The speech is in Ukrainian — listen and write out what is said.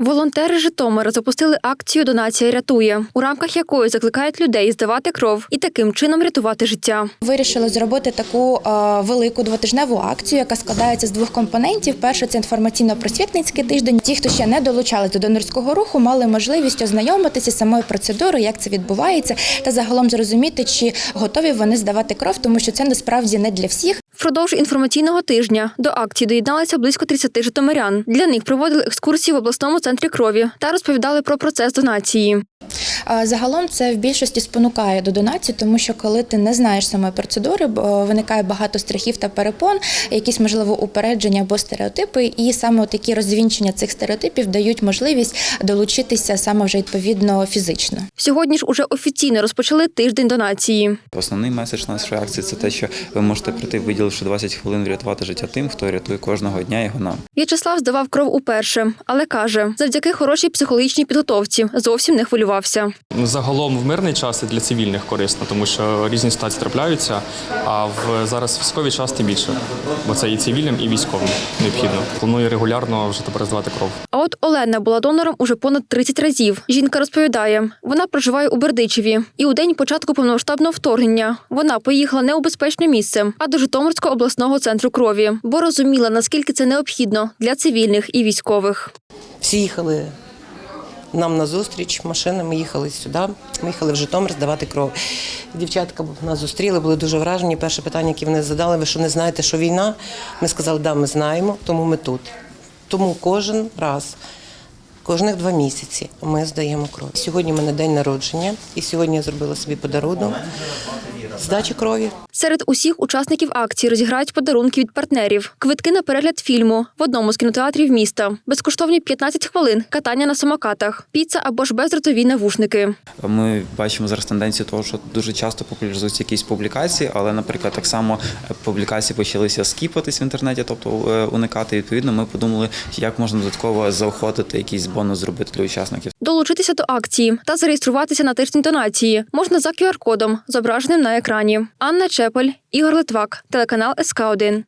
Волонтери Житомира запустили акцію Донація рятує, у рамках якої закликають людей здавати кров і таким чином рятувати життя. Вирішили зробити таку е, велику двотижневу акцію, яка складається з двох компонентів. Перше це інформаційно-просвітницький тиждень. Ті, хто ще не долучались до донорського руху, мали можливість ознайомитися з самою процедурою, як це відбувається, та загалом зрозуміти, чи готові вони здавати кров, тому що це насправді не для всіх. Впродовж інформаційного тижня до акції доєдналися близько 30 житомирян. Для них проводили екскурсії в обласному центрі крові та розповідали про процес донації. Загалом це в більшості спонукає до донації, тому що коли ти не знаєш самої процедури, бо виникає багато страхів та перепон, якісь можливо упередження або стереотипи, і саме такі розвінчення цих стереотипів дають можливість долучитися саме вже відповідно фізично. Сьогодні ж уже офіційно розпочали тиждень донації. Основний меседж нашої акції це те, що ви можете прийти, виділивши 20 хвилин, врятувати життя тим, хто рятує кожного дня його нам. В'ячеслав здавав кров уперше, але каже, завдяки хорошій психологічній підготовці зовсім не хвилювався. Загалом в мирний час і для цивільних корисно, тому що різні ситуації трапляються. А в зараз військовий час тим більше, бо це і цивільним, і військовим необхідно. Планую регулярно вже тепер здавати кров. А от Олена була донором уже понад 30 разів. Жінка розповідає, вона проживає у Бердичеві, і у день початку повномасштабного вторгнення вона поїхала не у безпечне місце, а до Житомирського обласного центру крові, бо розуміла, наскільки це необхідно для цивільних і військових. Всі їхали нам на зустріч машинами, ми їхали сюди. Ми їхали в Житомир здавати кров. Дівчатка нас зустріли, були дуже вражені. Перше питання, яке вони задали, ви що не знаєте, що війна? Ми сказали, да, ми знаємо, тому ми тут. Тому кожен раз, кожних два місяці ми здаємо кров. Сьогодні в мене день народження, і сьогодні я зробила собі подарунок здачі крові. Серед усіх учасників акції розіграють подарунки від партнерів, квитки на перегляд фільму в одному з кінотеатрів міста, безкоштовні 15 хвилин катання на самокатах, піца або ж бездротові навушники. Ми бачимо зараз тенденцію того, що дуже часто популяризуються якісь публікації, але, наприклад, так само публікації почалися скіпатись в інтернеті, тобто е, уникати. Відповідно, ми подумали, як можна додатково заохотити якийсь бонус зробити для учасників. Долучитися до акції та зареєструватися на тиждень донації можна за QR-кодом, зображеним на екрані. Анна Чепель, Ігор Литвак, телеканал СК 1